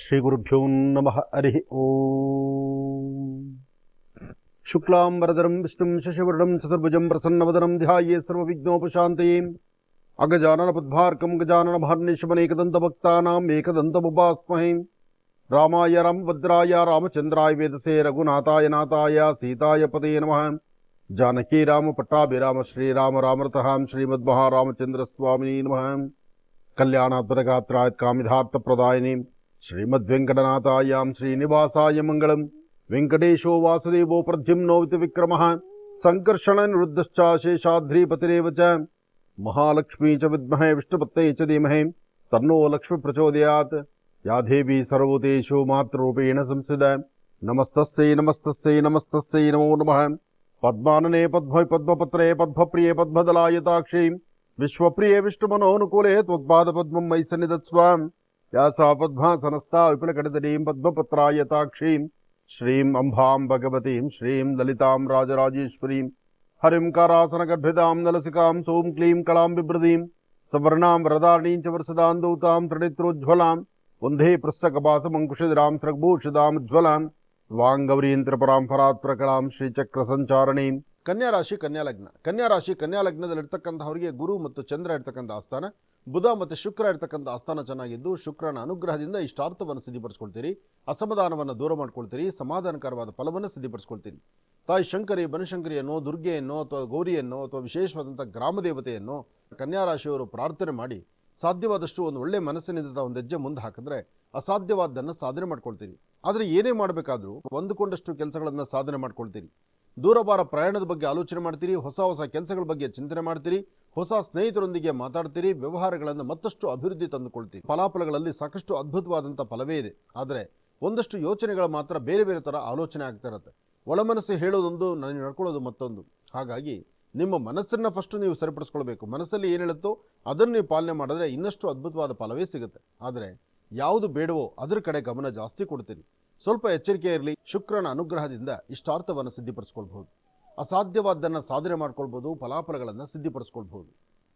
श्रीगुरुभ्यो नम, हरि ओ शुक्लां वरदरं विष्णुं, शशिवर्णं, चतुर्भुजं, प्रसन्नवदनं, ध्याये सर्वविघ्नोपशान्तये। अगजाननपद्भार्कं गजाननभार्निशमनेकदन्तभक्तानाम् एकदन्तमुपास्महे। रामाय राम भद्राय रामचन्द्राय, वेदसे, रघुनाथाय, नाथाय, सीताय पते नमः। जानकी राम, पट्टाभिराम, श्रीराम, रामरथहां, श्रीमद्महारामचन्द्रस्वामिने नमः। कल्याणात्मरगात्राय कामिधार्थप्रदायिनी। श्रीमद्वेङ्कटनाथायां श्रीनिवासाय मङ्गलम्। वेङ्कटेशो वासुदेवो प्रद्युम्नोवित विक्रमः। सङ्कर्षणनिरुद्धश्च शेषाद्रीपतिरेव च। महालक्ष्मी च विद्महे विष्णुपत् च धीमहे। तन्नो लक्ष्मीप्रचोदयात् या देवी सर्वभूतेषु मातृरूपेण संसद नमस्तस्यै नमस्तस्यै नमस्तस्यै नमो नमः। पद्मानने पद्म पद्मपत्रे पद्मप्रिये पद्मदलायताक्षी विश्वप्रिये विष्णुमनोऽनुकूले त्वत्पादपद्मं मयि सन्निधत्स्व ವಿಶ್ವಪ್ರಿಯೇ ವಿಷ್ಣುಮನೋನುಕೂಲೆ ತ್ವತ್ಪಾದ ಪದ್ಮಂ ಮೈ ಸನ್ನಿಧತ್ಸ್ವ ಯಾ ಸಾ ಪದ್ಮಾಸನಸ್ಥಾ ವಿಪುಲಕಟಿತಡೀಂ ಪದ್ಮಪತ್ರಾಯತಾಕ್ಷೀಂ ಶ್ರೀಂ ಅಂಬಾಂ ಭಗವತೀಂ ಶ್ರೀಂ ಲಲಿತಾಂ ರಾಜರಾಜೇಶ್ವರೀಂ ಹರಿಂ ಕಾರಾಸನಗರ್ಭಿತಾಂ ನಲಸಿಕಾಂ ಸೋಂ ಕ್ಲೀಂ ಕಳಾಂ ಬಿಭ್ರದೀಂ ಸವರ್ಣಾಂ ವರದಾರಣೀಂ ಚ ವರ್ಷದಾಂ ದೌತಾಂ ತ್ರಿಣಿತ್ರೋಜ್ವಲಾಂ ವಂದೇ ಪೃಸ್ತಕಪಾಸಮಂಕುಶಿರಾಂ ಸೃಗ್ಭೂಷಿದಾಂ ಉಜ್ವಲಾಂ ವಾಂಗೌರೀಂ ತ್ರಿಪುರಾಂ ಫರಾತ್ಪ್ರಕಳಾಂ ಶ್ರೀಚಕ್ರ ಸಂಚಾರಣೀಂ ಕನ್ಯಾ ರಾಶಿ ಕನ್ಯಾ ಲಗ್ನ ಕನ್ಯಾ ರಾಶಿ ಕನ್ಯಾ ಲಗ್ನದಲ್ಲಿರ್ತಕ್ಕಂಥವರಿಗೆ ಗುರು ಮತ್ತು ಚಂದ್ರ ಇರ್ತಕ್ಕಂಥ ಆಸ್ಥಾನ ಬುಧ ಮತ್ತು ಶುಕ್ರ ಇರ್ತಕ್ಕಂಥ ಆಸ್ಥಾನ ಚೆನ್ನಾಗಿದ್ದು, ಶುಕ್ರನ ಅನುಗ್ರಹದಿಂದ ಇಷ್ಟಾರ್ಥವನ್ನು ಸಿದ್ಧಿಪಡಿಸ್ಕೊಳ್ತೀರಿ. ಅಸಮಾಧಾನವನ್ನು ದೂರ ಮಾಡ್ಕೊಳ್ತೀರಿ. ಸಮಾಧಾನಕರವಾದ ಫಲವನ್ನು ಸಿದ್ಧಿಪಡಿಸ್ಕೊಳ್ತೀರಿ. ತಾಯಿ ಶಂಕರಿ ಬನಶಂಕರಿಯನ್ನು ದುರ್ಗೆಯನ್ನು ಅಥವಾ ಗೌರಿಯನ್ನು ಅಥವಾ ವಿಶೇಷವಾದಂಥ ಕನ್ಯಾ ರಾಶಿಯವರು ಪ್ರಾರ್ಥನೆ ಮಾಡಿ, ಸಾಧ್ಯವಾದಷ್ಟು ಒಂದು ಒಳ್ಳೆ ಮನಸ್ಸಿನಿಂದ ಒಂದು ಹೆಜ್ಜೆ ಮುಂದೆ ಹಾಕಿದ್ರೆ ಅಸಾಧ್ಯವಾದ್ದನ್ನು ಸಾಧನೆ ಮಾಡ್ಕೊಳ್ತೀರಿ. ಆದರೆ ಏನೇ ಮಾಡಬೇಕಾದ್ರೂ ಹೊಂದಿಕೊಂಡಷ್ಟು ಕೆಲಸಗಳನ್ನು ಸಾಧನೆ ಮಾಡ್ಕೊಳ್ತೀರಿ. ದೂರಭಾರ ಪ್ರಯಾಣದ ಬಗ್ಗೆ ಆಲೋಚನೆ ಮಾಡ್ತೀರಿ, ಹೊಸ ಹೊಸ ಕೆಲಸಗಳ ಬಗ್ಗೆ ಚಿಂತನೆ ಮಾಡ್ತೀರಿ, ಹೊಸ ಸ್ನೇಹಿತರೊಂದಿಗೆ ಮಾತಾಡ್ತೀರಿ, ವ್ಯವಹಾರಗಳನ್ನು ಮತ್ತಷ್ಟು ಅಭಿವೃದ್ಧಿ ತಂದುಕೊಳ್ತೀರಿ. ಫಲಾಫಲಗಳಲ್ಲಿ ಸಾಕಷ್ಟು ಅದ್ಭುತವಾದಂಥ ಫಲವೇ ಇದೆ. ಆದರೆ ಒಂದಷ್ಟು ಯೋಚನೆಗಳು ಮಾತ್ರ ಬೇರೆ ಬೇರೆ ಥರ ಆಲೋಚನೆ ಆಗ್ತಾ ಇರುತ್ತೆ. ಒಳಮನಸ್ಸು ಹೇಳೋದೊಂದು, ನನಗೆ ನಡ್ಕೊಳ್ಳೋದು ಮತ್ತೊಂದು. ಹಾಗಾಗಿ ನಿಮ್ಮ ಮನಸ್ಸನ್ನು ಫಸ್ಟ್ ನೀವು ಸರಿಪಡಿಸ್ಕೊಳ್ಬೇಕು. ಮನಸ್ಸಲ್ಲಿ ಏನು ಹೇಳುತ್ತೋ ಅದನ್ನು ನೀವು ಪಾಲನೆ ಮಾಡಿದ್ರೆ ಇನ್ನಷ್ಟು ಅದ್ಭುತವಾದ ಫಲವೇ ಸಿಗುತ್ತೆ. ಆದರೆ ಯಾವುದು ಬೇಡವೋ ಅದರ ಕಡೆ ಗಮನ ಜಾಸ್ತಿ ಕೊಡ್ತೀರಿ. ಸ್ವಲ್ಪ ಎಚ್ಚರಿಕೆ ಇರಲಿ. ಶುಕ್ರನ ಅನುಗ್ರಹದಿಂದ ಇಷ್ಟಾರ್ಥವನ್ನು ಸಿದ್ಧಿಪಡಿಸ್ಕೊಳ್ಬಹುದು. ಅಸಾಧ್ಯವಾದ್ದನ್ನು ಸಾಧನೆ ಮಾಡ್ಕೊಳ್ಬೋದು ಫಲಾಫಲಗಳನ್ನು ಸಿದ್ಧಿಪಡಿಸ್ಕೊಳ್ಬಹುದು.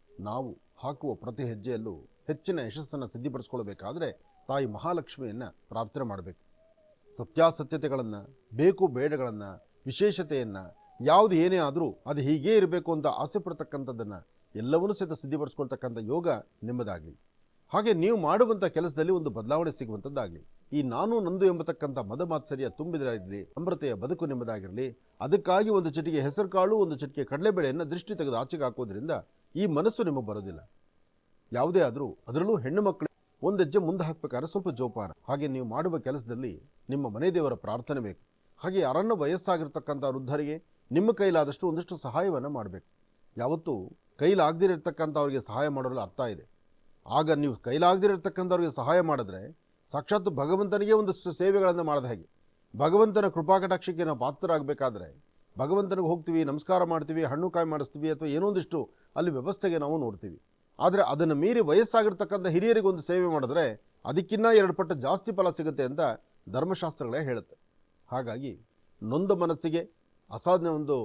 ನಾವು ಹಾಕುವ ಪ್ರತಿ ಹೆಜ್ಜೆಯಲ್ಲೂ ಹೆಚ್ಚಿನ ಯಶಸ್ಸನ್ನು ಸಿದ್ಧಿಪಡಿಸ್ಕೊಳ್ಬೇಕಾದ್ರೆ ತಾಯಿ ಮಹಾಲಕ್ಷ್ಮಿಯನ್ನು ಪ್ರಾರ್ಥನೆ ಮಾಡಬೇಕು. ಸತ್ಯಾಸತ್ಯತೆಗಳನ್ನು, ಬೇಕು ಬೇಡಗಳನ್ನು, ವಿಶೇಷತೆಯನ್ನು, ಯಾವುದು ಏನೇ ಆದರೂ ಅದು ಹೀಗೇ ಇರಬೇಕು ಅಂತ ಆಸೆ ಪಡ್ತಕ್ಕಂಥದ್ದನ್ನು ಎಲ್ಲವನ್ನೂ ಸಹಿತ ಸಿದ್ಧಿಪಡಿಸ್ಕೊಳ್ತಕ್ಕಂಥ ಯೋಗ ನಿಮ್ಮದಾಗಲಿ. ಹಾಗೆ ನೀವು ಮಾಡುವಂಥ ಕೆಲಸದಲ್ಲಿ ಒಂದು ಬದಲಾವಣೆ ಸಿಗುವಂಥದ್ದಾಗಲಿ. ಈ ನಾನು ನಂದು ಎಂಬತಕ್ಕಂಥ ಮದ ಮಾತ್ಸರ್ಯ ತುಂಬಿದರಾಗಿರಲಿ ಅಮೃತೆಯ ಬದುಕು ನಿಮ್ಮದಾಗಿರಲಿ. ಅದಕ್ಕಾಗಿ ಒಂದು ಚಿಟಿಕೆ ಹೆಸರು ಕಾಳು ಒಂದು ಚಿಟಿಕೆ ಕಡಲೆಬೇಳೆಯನ್ನು ದೃಷ್ಟಿ ತೆಗೆದು ಆಚೆಗೆ ಹಾಕೋದ್ರಿಂದ ಈ ಮನಸ್ಸು ನಿಮಗೆ ಬರೋದಿಲ್ಲ ಯಾವುದೇ ಆದರೂ ಅದರಲ್ಲೂ ಹೆಣ್ಣು ಮಕ್ಕಳು ಒಂದು ಹೆಜ್ಜೆ ಮುಂದೆ ಹಾಕಬೇಕಾದ್ರೆ ಸ್ವಲ್ಪ ಜೋಪಾನ. ಹಾಗೆ ನೀವು ಮಾಡುವ ಕೆಲಸದಲ್ಲಿ ನಿಮ್ಮ ಮನೆ ದೇವರ ಪ್ರಾರ್ಥನೆ ಬೇಕು. ಹಾಗೆ ಯಾರನ್ನು ವಯಸ್ಸಾಗಿರ್ತಕ್ಕಂಥ ವೃದ್ಧರಿಗೆ ನಿಮ್ಮ ಕೈಲಾದಷ್ಟು ಒಂದಷ್ಟು ಸಹಾಯವನ್ನು ಮಾಡಬೇಕು. ಯಾವತ್ತೂ ಕೈಲಾಗದಿರತಕ್ಕಂಥವ್ರಿಗೆ ಸಹಾಯ ಮಾಡಲು ಅರ್ಥ ಇದೆ. ಆಗ ನೀವು ಕೈಲಾಗದಿರತಕ್ಕಂಥವ್ರಿಗೆ ಸಹಾಯ ಮಾಡಿದ್ರೆ ಸಾಕ್ಷಾತ್ ಭಗವಂತನಿಗೆ ಒಂದಷ್ಟು ಸೇವೆಗಳನ್ನು ಮಾಡಿದ ಹಾಗೆ. ಭಗವಂತನ ಕೃಪಾಕಟಾಕ್ಷಕ್ಕೆ ನಾವು ಪಾತ್ರರಾಗಬೇಕಾದ್ರೆ, ಭಗವಂತನಿಗೆ ಹೋಗ್ತೀವಿ, ನಮಸ್ಕಾರ ಮಾಡ್ತೀವಿ, ಹಣ್ಣು ಕಾಯಿ ಮಾಡಿಸ್ತೀವಿ ಅಥವಾ ಏನೊಂದಿಷ್ಟು ಅಲ್ಲಿ ವ್ಯವಸ್ಥೆಗೆ ನಾವು ನೋಡ್ತೀವಿ. ಆದರೆ ಅದನ್ನು ಮೀರಿ ವಯಸ್ಸಾಗಿರ್ತಕ್ಕಂಥ ಹಿರಿಯರಿಗೆ ಒಂದು ಸೇವೆ ಮಾಡಿದ್ರೆ ಅದಕ್ಕಿನ್ನ ಎರಡು ಪಟ್ಟು ಜಾಸ್ತಿ ಫಲ ಸಿಗುತ್ತೆ ಅಂತ ಧರ್ಮಶಾಸ್ತ್ರಗಳೇ ಹೇಳುತ್ತೆ. ಹಾಗಾಗಿ ನೊಂದ ಮನಸ್ಸಿಗೆ, ಅಸಾಧ್ಯ ಒಂದು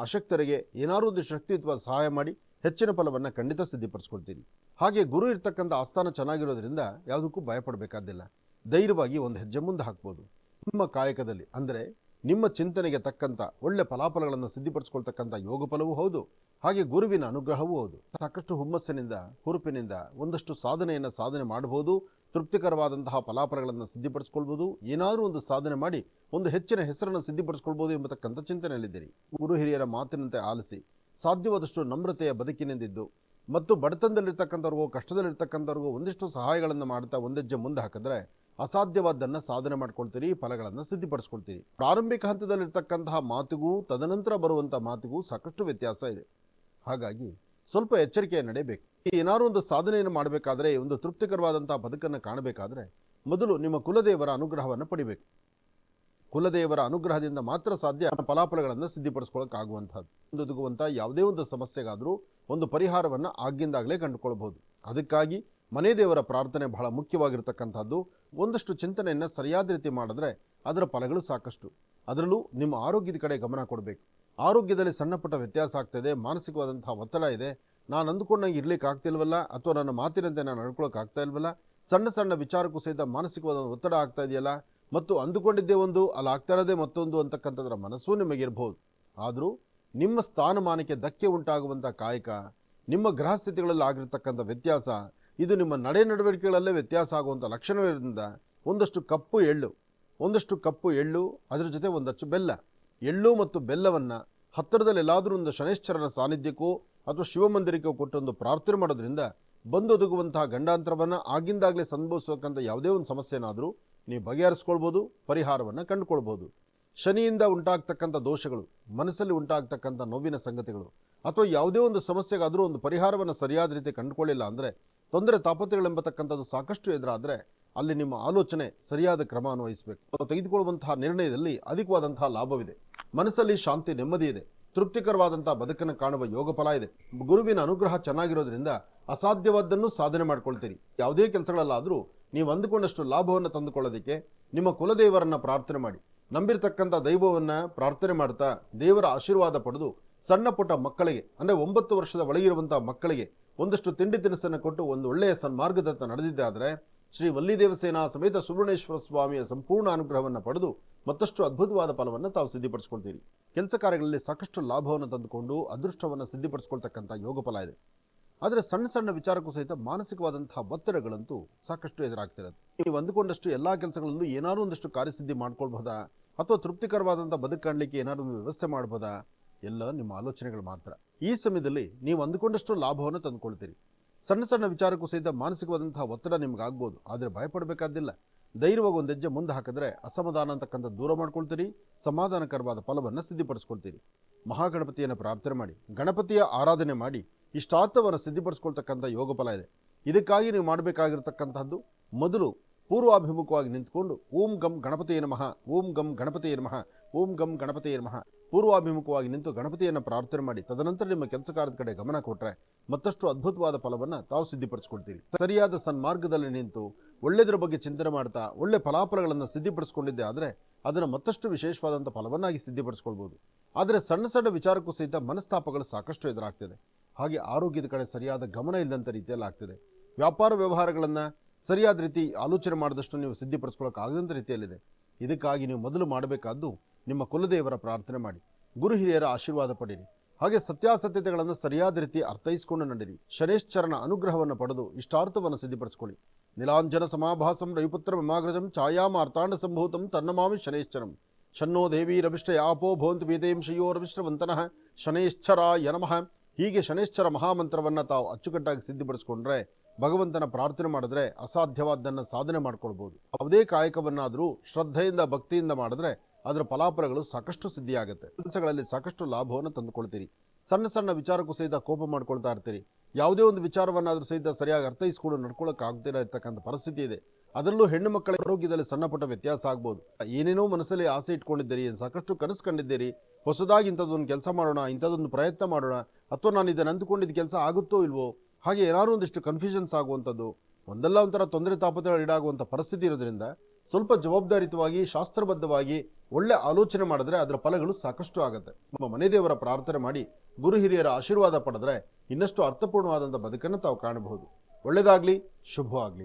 ಅಶಕ್ತರಿಗೆ ಏನಾದರೂ ಒಂದು ಶಕ್ತಿಯುತವಾದ ಸಹಾಯ ಮಾಡಿ ಹೆಚ್ಚಿನ ಫಲವನ್ನು ಖಂಡಿತ ಸಿದ್ಧಿಪಡಿಸ್ಕೊಳ್ತೀರಿ ಹಾಗೆ ಗುರು ಇರ್ತಕ್ಕಂಥ ಆಸ್ಥಾನ ಚೆನ್ನಾಗಿರೋದ್ರಿಂದ ಯಾವುದಕ್ಕೂ ಭಯಪಡಬೇಕಾದಿಲ್ಲ. ಧೈರ್ಯವಾಗಿ ಒಂದು ಹೆಜ್ಜೆ ಮುಂದೆ ಹಾಕ್ಬೋದು. ನಿಮ್ಮ ಕಾಯಕದಲ್ಲಿ ಅಂದರೆ ನಿಮ್ಮ ಚಿಂತನೆಗೆ ತಕ್ಕಂಥ ಒಳ್ಳೆ ಫಲಾಫಲಗಳನ್ನು ಸಿದ್ಧಿಪಡಿಸ್ಕೊಳ್ತಕ್ಕಂಥ ಯೋಗ ಫಲವೂ ಹೌದು. ಹಾಗೆ ಗುರುವಿನ ಅನುಗ್ರಹವೂ ಹೌದು. ಸಾಕಷ್ಟು ಹುಮ್ಮಸ್ಸಿನಿಂದ, ಹುರುಪಿನಿಂದ ಒಂದಷ್ಟು ಸಾಧನೆಯನ್ನು ಸಾಧನೆ ಮಾಡಬಹುದು. ತೃಪ್ತಿಕರವಾದಂತಹ ಫಲಾಫಲಗಳನ್ನು ಸಿದ್ಧಿಪಡಿಸ್ಕೊಳ್ಬೋದು ಏನಾದರೂ ಒಂದು ಸಾಧನೆ ಮಾಡಿ ಒಂದು ಹೆಚ್ಚಿನ ಹೆಸರನ್ನು ಸಿದ್ಧಿಪಡಿಸ್ಕೊಳ್ಬೋದು ಎಂಬತಕ್ಕಂಥ ಚಿಂತನೆಯಲ್ಲಿದ್ದೀರಿ. ಗುರು ಹಿರಿಯರ ಮಾತಿನಂತೆ ಆಲಿಸಿ, ಸಾಧ್ಯವಾದಷ್ಟು ನಮ್ರತೆಯ ಬದುಕಿನಿಂದಿದ್ದು ಮತ್ತು ಬಡತನದಲ್ಲಿರ್ತಕ್ಕಂಥವ್ರಿಗೂ, ಕಷ್ಟದಲ್ಲಿರ್ತಕ್ಕಂಥವ್ರಿಗೂ ಒಂದಿಷ್ಟು ಸಹಾಯಗಳನ್ನು ಮಾಡ್ತಾ ಒಂದೆಜ್ಜೆ ಮುಂದೆ ಹಾಕಿದ್ರೆ ಅಸಾಧ್ಯವಾದ್ದನ್ನು ಸಾಧನೆ ಮಾಡ್ಕೊಳ್ತೀರಿ, ಫಲಗಳನ್ನು ಸಿದ್ಧಿಪಡಿಸ್ಕೊಳ್ತೀರಿ. ಪ್ರಾರಂಭಿಕ ಹಂತದಲ್ಲಿರ್ತಕ್ಕಂತಹ ಮಾತಿಗೂ, ತದನಂತರ ಬರುವಂಥ ಮಾತಿಗೂ ಸಾಕಷ್ಟು ವ್ಯತ್ಯಾಸ ಇದೆ. ಹಾಗಾಗಿ ಸ್ವಲ್ಪ ಎಚ್ಚರಿಕೆಯ ನಡೆಯಬೇಕು. ಏನಾದರೂ ಒಂದು ಸಾಧನೆಯನ್ನು ಮಾಡಬೇಕಾದ್ರೆ, ಒಂದು ತೃಪ್ತಿಕರವಾದಂಥ ಬದುಕನ್ನು ಕಾಣಬೇಕಾದ್ರೆ, ಮೊದಲು ನಿಮ್ಮ ಕುಲದೇವರ ಅನುಗ್ರಹವನ್ನು ಪಡಿಬೇಕು. ಕುಲದೇವರ ಅನುಗ್ರಹದಿಂದ ಮಾತ್ರ ಸಾಧ್ಯ ಫಲಾಫಲಗಳನ್ನು ಸಿದ್ಧಿಪಡಿಸ್ಕೊಳ್ಳೋಕ್ಕಾಗುವಂಥದ್ದು ಒದಗುವಂಥ ಯಾವುದೇ ಒಂದು ಸಮಸ್ಯೆಗಾದರೂ ಒಂದು ಪರಿಹಾರವನ್ನು ಆಗಿಂದಾಗಲೇ ಕಂಡುಕೊಳ್ಬಹುದು. ಅದಕ್ಕಾಗಿ ಮನೆ ದೇವರ ಪ್ರಾರ್ಥನೆ ಬಹಳ ಮುಖ್ಯವಾಗಿರ್ತಕ್ಕಂಥದ್ದು. ಒಂದಷ್ಟು ಚಿಂತನೆಯನ್ನು ಸರಿಯಾದ ರೀತಿ ಮಾಡಿದ್ರೆ ಅದರ ಫಲಗಳು ಸಾಕಷ್ಟು. ಅದರಲ್ಲೂ ನಿಮ್ಮ ಆರೋಗ್ಯದ ಕಡೆ ಗಮನ ಕೊಡಬೇಕು. ಆರೋಗ್ಯದಲ್ಲಿ ಸಣ್ಣಪುಟ್ಟ ವ್ಯತ್ಯಾಸ ಆಗ್ತದೆ ಮಾನಸಿಕವಾದಂತಹ ಒತ್ತಡ ಇದೆ. ನಾನು ಅಂದುಕೊಂಡಂಗೆ ಇರ್ಲಿಕ್ಕೆ ಆಗ್ತಿಲ್ವಲ್ಲ, ಅಥವಾ ನನ್ನ ಮಾತಿನಂತೆ ನಾನು ನಡ್ಕೊಳಕ್ಕೆ ಆಗ್ತಾ ಇಲ್ವಲ್ಲ, ಸಣ್ಣ ಸಣ್ಣ ವಿಚಾರಕ್ಕೂ ಸಹಿತ ಮಾನಸಿಕವಾದ ಒತ್ತಡ ಆಗ್ತಾ ಇದೆಯಲ್ಲ ಮತ್ತು ಅಂದುಕೊಂಡಿದ್ದೇ ಒಂದು, ಅಲ್ಲಿ ಆಗ್ತಾ ಇರೋದೇ ಮತ್ತೊಂದು ಅಂತಕ್ಕಂಥದ್ರ ಮನಸ್ಸು ನಿಮಗಿರ್ಬೋದು. ಆದರೂ ನಿಮ್ಮ ಸ್ಥಾನಮಾನಕ್ಕೆ ಧಕ್ಕೆ ಉಂಟಾಗುವಂಥ ಕಾಯಕ, ನಿಮ್ಮ ಗ್ರಹ ಸ್ಥಿತಿಗಳಲ್ಲಿ ಆಗಿರ್ತಕ್ಕಂಥ ವ್ಯತ್ಯಾಸ, ಇದು ನಿಮ್ಮ ನಡೆ ನಡವಳಿಕೆಗಳಲ್ಲೇ ವ್ಯತ್ಯಾಸ ಆಗುವಂಥ ಲಕ್ಷಣವಿರೋದ್ರಿಂದ ಒಂದಷ್ಟು ಕಪ್ಪು ಎಳ್ಳು, ಒಂದಷ್ಟು ಕಪ್ಪು ಎಳ್ಳು, ಅದರ ಜೊತೆ ಒಂದಷ್ಟು ಬೆಲ್ಲ. ಎಳ್ಳು ಮತ್ತು ಬೆಲ್ಲವನ್ನು ಹತ್ತಿರದಲ್ಲಿ ಎಲ್ಲಾದರೂ ಒಂದು ಶನೇಶ್ವರನ ಸಾನ್ನಿಧ್ಯಕ್ಕೂ ಅಥವಾ ಶಿವಮಂದಿರಕ್ಕೂ ಕೊಟ್ಟೊಂದು ಪ್ರಾರ್ಥನೆ ಮಾಡೋದ್ರಿಂದ ಬಂದೊದಗುವಂತಹ ಗಂಡಾಂತರವನ್ನು ಆಗಿಂದಾಗಲೇ ಸಂಭವಿಸತಕ್ಕಂಥ ಯಾವುದೇ ಒಂದು ಸಮಸ್ಯೆನಾದರೂ ನೀವು ಬಗೆಹರಿಸ್ಕೊಳ್ಬೋದು, ಪರಿಹಾರವನ್ನು ಕಂಡುಕೊಳ್ಬೋದು. ಶನಿಯಿಂದ ಉಂಟಾಗ್ತಕ್ಕಂಥ ದೋಷಗಳು, ಮನಸ್ಸಲ್ಲಿ ಉಂಟಾಗ್ತಕ್ಕಂಥ ನೋವಿನ ಸಂಗತಿಗಳು, ಅಥವಾ ಯಾವುದೇ ಒಂದು ಸಮಸ್ಯೆಗಾದರೂ ಒಂದು ಪರಿಹಾರವನ್ನು ಸರಿಯಾದ ರೀತಿ ಕಂಡುಕೊಳ್ಳಿಲ್ಲ ಅಂದರೆ, ತೊಂದರೆ ತಾಪತ್ರೆಗಳೆಂಬತಕ್ಕಂಥದ್ದು ಸಾಕಷ್ಟು ಎದುರಾದರೆ, ಅಲ್ಲಿ ನಿಮ್ಮ ಆಲೋಚನೆ ಸರಿಯಾದ ಕ್ರಮ ಅನ್ವಯಿಸಬೇಕು. ತೆಗೆದುಕೊಳ್ಳುವಂತಹ ನಿರ್ಣಯದಲ್ಲಿ ಅಧಿಕವಾದಂತಹ ಲಾಭವಿದೆ. ಮನಸ್ಸಲ್ಲಿ ಶಾಂತಿ ನೆಮ್ಮದಿ ಇದೆ. ತೃಪ್ತಿಕರವಾದಂತಹ ಬದುಕನ್ನು ಕಾಣುವ ಯೋಗ ಫಲ ಇದೆ. ಗುರುವಿನ ಅನುಗ್ರಹ ಚೆನ್ನಾಗಿರೋದ್ರಿಂದ ಅಸಾಧ್ಯವಾದ್ದನ್ನು ಸಾಧನೆ ಮಾಡ್ಕೊಳ್ತೀರಿ. ಯಾವುದೇ ಕೆಲಸಗಳಲ್ಲಾದರೂ ನೀವು ಅಂದುಕೊಂಡಷ್ಟು ಲಾಭವನ್ನು ತಂದುಕೊಳ್ಳೋದಕ್ಕೆ ನಿಮ್ಮ ಕುಲದೇವರನ್ನು ಪ್ರಾರ್ಥನೆ ಮಾಡಿ. ನಂಬಿರತಕ್ಕಂಥ ದೈವವನ್ನು ಪ್ರಾರ್ಥನೆ ಮಾಡ್ತಾ ದೇವರ ಆಶೀರ್ವಾದ ಪಡೆದು ಸಣ್ಣ ಪುಟ್ಟ ಮಕ್ಕಳಿಗೆ, ಅಂದರೆ ಒಂಬತ್ತು ವರ್ಷದ ಒಳಗಿರುವಂಥ ಮಕ್ಕಳಿಗೆ ಒಂದಷ್ಟು ತಿಂಡಿ ತಿನಿಸನ್ನು ಕೊಟ್ಟು ಒಂದು ಒಳ್ಳೆಯ ಸನ್ಮಾರ್ಗದತ್ತ ನಡೆದಿದ್ದಾದರೆ ಶ್ರೀ ವಲ್ಲಿದೇವಸೇನಾ ಸಮೇತ ಸುಬ್ರಹ್ಮಣ್ಯೇಶ್ವರ ಸ್ವಾಮಿಯ ಸಂಪೂರ್ಣ ಅನುಗ್ರಹವನ್ನು ಪಡೆದು ಮತ್ತಷ್ಟು ಅದ್ಭುತವಾದ ಫಲವನ್ನು ತಾವು ಸಿದ್ಧಪಡಿಸಿಕೊಳ್ತೀರಿ. ಕೆಲಸ ಕಾರ್ಯಗಳಲ್ಲಿ ಸಾಕಷ್ಟು ಲಾಭವನ್ನು ತಂದುಕೊಂಡು ಅದೃಷ್ಟವನ್ನು ಸಿದ್ಧಿಪಡಿಸ್ಕೊಳ್ತಕ್ಕಂಥ ಯೋಗ ಫಲ ಇದೆ. ಆದರೆ ಸಣ್ಣ ಸಣ್ಣ ವಿಚಾರಕ್ಕೂ ಸಹಿತ ಮಾನಸಿಕವಾದಂತಹ ಒತ್ತಡಗಳಂತೂ ಸಾಕಷ್ಟು ಎದುರಾಗ್ತಿರುತ್ತೆ ನೀವು ಅಂದುಕೊಂಡಷ್ಟು ಎಲ್ಲ ಕೆಲಸಗಳಲ್ಲೂ ಏನಾದರೂ ಒಂದಷ್ಟು ಕಾರ್ಯಸಿದ್ಧಿ ಮಾಡ್ಕೊಳ್ಬಹುದಾ ಅಥವಾ ತೃಪ್ತಿಕರವಾದಂಥ ಬದುಕು ಕಾಣಲಿಕ್ಕೆ ಏನಾದರೂ ಒಂದು ವ್ಯವಸ್ಥೆ ಮಾಡ್ಬೋದಾ? ಎಲ್ಲ ನಿಮ್ಮ ಆಲೋಚನೆಗಳು ಮಾತ್ರ. ಈ ಸಮಯದಲ್ಲಿ ನೀವು ಅಂದುಕೊಂಡಷ್ಟು ಲಾಭವನ್ನು ತಂದುಕೊಳ್ತೀರಿ. ಸಣ್ಣ ಸಣ್ಣ ವಿಚಾರಕ್ಕೂ ಸಹಿತ ಮಾನಸಿಕವಾದಂತಹ ಒತ್ತಡ ನಿಮ್ಗೆ ಆಗ್ಬೋದು ಆದರೆ ಭಯಪಡಬೇಕಾದಿಲ್ಲ. ಧೈರ್ಯವಾಗಿ ಒಂದು ಹೆಜ್ಜೆ ಮುಂದೆ ಹಾಕಿದ್ರೆ ಅಸಮಾಧಾನ ಅಂತಕ್ಕಂಥ ದೂರ ಮಾಡ್ಕೊಳ್ತೀರಿ. ಸಮಾಧಾನಕರವಾದ ಫಲವನ್ನು ಸಿದ್ಧಿಪಡಿಸ್ಕೊಳ್ತೀರಿ. ಮಹಾಗಣಪತಿಯನ್ನು ಪ್ರಾರ್ಥನೆ ಮಾಡಿ, ಗಣಪತಿಯ ಆರಾಧನೆ ಮಾಡಿ ಇಷ್ಟಾರ್ಥವನ್ನು ಸಿದ್ಧಿಪಡಿಸ್ಕೊಳ್ತಕ್ಕಂಥ ಯೋಗ ಫಲ ಇದೆ. ಇದಕ್ಕಾಗಿ ನೀವು ಮಾಡಬೇಕಾಗಿರ್ತಕ್ಕಂಥದ್ದು ಮೊದಲು ಪೂರ್ವಾಭಿಮುಖವಾಗಿ ನಿಂತ್ಕೊಂಡು ಓಂ ಗಂ ಗಣಪತಿಯ ನಮಃ, ಓಂ ಗಂ ಗಣಪತಿಯ ನಮಃ, ಓಂ ಗಂ ಗಣಪತಿಯ ನಮಃ ಪೂರ್ವಾಭಿಮುಖವಾಗಿ ನಿಂತು ಗಣಪತಿಯನ್ನು ಪ್ರಾರ್ಥನೆ ಮಾಡಿ, ತದನಂತರ ನಿಮ್ಮ ಕೆಲಸ ಕಾರ್ಯದ ಕಡೆ ಗಮನ ಕೊಟ್ಟರೆ ಮತ್ತಷ್ಟು ಅದ್ಭುತವಾದ ಫಲವನ್ನು ತಾವು ಸಿದ್ಧಿಪಡಿಸ್ಕೊಳ್ತೀರಿ. ಸರಿಯಾದ ಸನ್ಮಾರ್ಗದಲ್ಲಿ ನಿಂತು ಒಳ್ಳೆಯದರ ಬಗ್ಗೆ ಚಿಂತನೆ ಮಾಡ್ತಾ ಒಳ್ಳೆ ಫಲಾಫಲಗಳನ್ನು ಸಿದ್ಧಿಪಡಿಸ್ಕೊಂಡಿದ್ದೆ ಆದರೆ ಅದನ್ನು ಮತ್ತಷ್ಟು ವಿಶೇಷವಾದಂಥ ಫಲವನ್ನಾಗಿ ಸಿದ್ಧಿಪಡಿಸ್ಕೊಳ್ಬೋದು. ಆದರೆ ಸಣ್ಣ ಸಣ್ಣ ವಿಚಾರಕ್ಕೂ ಸಹಿತ ಮನಸ್ತಾಪಗಳು ಸಾಕಷ್ಟು ಎದುರಾಗ್ತದೆ. ಹಾಗೆ ಆರೋಗ್ಯದ ಕಡೆ ಸರಿಯಾದ ಗಮನ ಇಲ್ಲದಂಥ ರೀತಿಯಲ್ಲಿ ಆಗ್ತಿದೆ. ವ್ಯಾಪಾರ ವ್ಯವಹಾರಗಳನ್ನು ಸರಿಯಾದ ರೀತಿ ಆಲೋಚನೆ ಮಾಡಿದಷ್ಟು ನೀವು ಸಿದ್ಧಿಪಡಿಸ್ಕೊಳ್ಳೋಕ್ಕಾಗದಂಥ ರೀತಿಯಲ್ಲಿದೆ. ಇದಕ್ಕಾಗಿ ನೀವು ಮೊದಲು ಮಾಡಬೇಕಾದ್ದು ನಿಮ್ಮ ಕುಲದೇವರ ಪ್ರಾರ್ಥನೆ ಮಾಡಿ. ಗುರು ಹಿರಿಯರ ಆಶೀರ್ವಾದ ಪಡೆಯಿರಿ ಹಾಗೆ ಸತ್ಯಾಸತ್ಯತೆಗಳನ್ನು ಸರಿಯಾದ ರೀತಿ ಅರ್ಥೈಸಿಕೊಂಡು ನಡೀರಿ ಶನೇಶ್ಚರನ ಅನುಗ್ರಹವನ್ನು ಪಡೆದು ಇಷ್ಟಾರ್ಥವನ್ನು ಸಿದ್ಧಿಪಡಿಸಿಕೊಳ್ಳಿ. ನಿಲಾಂಜನ ಸಮಾಭಾಸಂ ರವಿಪುತ್ರ ವಿಮಾಗ್ರಜಂ ಛಾಯಾಮ ಅರ್ಥಾಂಡ ಸಂಭೂತಂ ತನ್ನಮಾಮಿ ಶನೇಶ್ಚರಂ. ಶನ್ನೋ ದೇವಿ ರವಿಷ್ಠ ಯಾಪೋ ಭವಂತು ವೇದೇಂ ಶ್ರೀಯೋ ರವಿಷ್ಠವಂತನಃ. ಶನೇಶ್ಚರಾಯ ನಮಃ. ಹೀಗೆ ಶನೇಶ್ವರ ಮಹಾಮಂತ್ರವನ್ನು ತಾವು ಅಚ್ಚುಕಟ್ಟಾಗಿ ಸಿದ್ಧಿಪಡಿಸ್ಕೊಂಡ್ರೆ ಭಗವಂತನ ಪ್ರಾರ್ಥನೆ ಮಾಡಿದ್ರೆ ಅಸಾಧ್ಯವಾದ್ದನ್ನು ಸಾಧನೆ ಮಾಡ್ಕೊಳ್ಬೋದು. ಯಾವುದೇ ಕಾಯಕವನ್ನಾದರೂ ಶ್ರದ್ಧೆಯಿಂದ, ಭಕ್ತಿಯಿಂದ ಮಾಡಿದ್ರೆ ಅದರ ಫಲಾಫಲಗಳು ಸಾಕಷ್ಟು ಸಿದ್ಧಿಯಾಗುತ್ತೆ. ಕೆಲಸಗಳಲ್ಲಿ ಸಾಕಷ್ಟು ಲಾಭವನ್ನು ತಂದುಕೊಳ್ತೀರಿ. ಸಣ್ಣ ಸಣ್ಣ ವಿಚಾರಕ್ಕೂ ಸಹಿತ ಕೋಪ ಮಾಡ್ಕೊಳ್ತಾ ಇರ್ತೀರಿ. ಯಾವುದೇ ಒಂದು ವಿಚಾರವನ್ನಾದರೂ ಸಹಿತ ಸರಿಯಾಗಿ ಅರ್ಥೈಸ್ಕೊಂಡು ನಡ್ಕೊಳ್ಳೋಕೆ ಆಗ್ತಿರ ಇರ್ತಕ್ಕಂಥ ಪರಿಸ್ಥಿತಿ ಇದೆ. ಅದರಲ್ಲೂ ಹೆಣ್ಣು ಮಕ್ಕಳ ಆರೋಗ್ಯದಲ್ಲಿ ಸಣ್ಣ ಪುಟ್ಟ ವ್ಯತ್ಯಾಸ ಆಗ್ಬೋದು. ಏನೇನೋ ಮನಸ್ಸಲ್ಲಿ ಆಸೆ ಇಟ್ಕೊಂಡಿದ್ದೀರಿ, ಸಾಕಷ್ಟು ಕನಸು ಕಂಡಿದ್ದೀರಿ ಹೊಸದಾಗಿ ಇಂಥದ್ದೊಂದು ಕೆಲಸ ಮಾಡೋಣ, ಇಂಥದ್ದೊಂದು ಪ್ರಯತ್ನ ಮಾಡೋಣ, ಅಥವಾ ನಾನು ಇದನ್ನು ಅಂದುಕೊಂಡಿದ್ದ ಕೆಲಸ ಆಗುತ್ತೋ ಇಲ್ವೋ, ಹಾಗೆ ಏನಾದರೂ ಒಂದಿಷ್ಟು ಕನ್ಫ್ಯೂಷನ್ಸ್ ಆಗುವಂಥದ್ದು, ಒಂದಲ್ಲ ಒಂಥರ ತೊಂದರೆ ತಾಪತ್ರೆಗಳು ಈಡಾಗುವಂಥ ಪರಿಸ್ಥಿತಿ ಇರೋದ್ರಿಂದ ಸ್ವಲ್ಪ ಜವಾಬ್ದಾರಿತವಾಗಿ ಶಾಸ್ತ್ರಬದ್ಧವಾಗಿ, ಒಳ್ಳೆ ಆಲೋಚನೆ ಮಾಡಿದ್ರೆ ಅದರ ಫಲಗಳು ಸಾಕಷ್ಟು ಆಗುತ್ತೆ. ನಮ್ಮ ಮನೆ ದೇವರ ಪ್ರಾರ್ಥನೆ ಮಾಡಿ, ಗುರು ಹಿರಿಯರ ಆಶೀರ್ವಾದ ಪಡೆದ್ರೆ ಇನ್ನಷ್ಟು ಅರ್ಥಪೂರ್ಣವಾದಂಥ ಬದುಕನ್ನು ತಾವು ಕಾಣಬಹುದು. ಒಳ್ಳೆಯದಾಗಲಿ ಶುಭವಾಗಲಿ.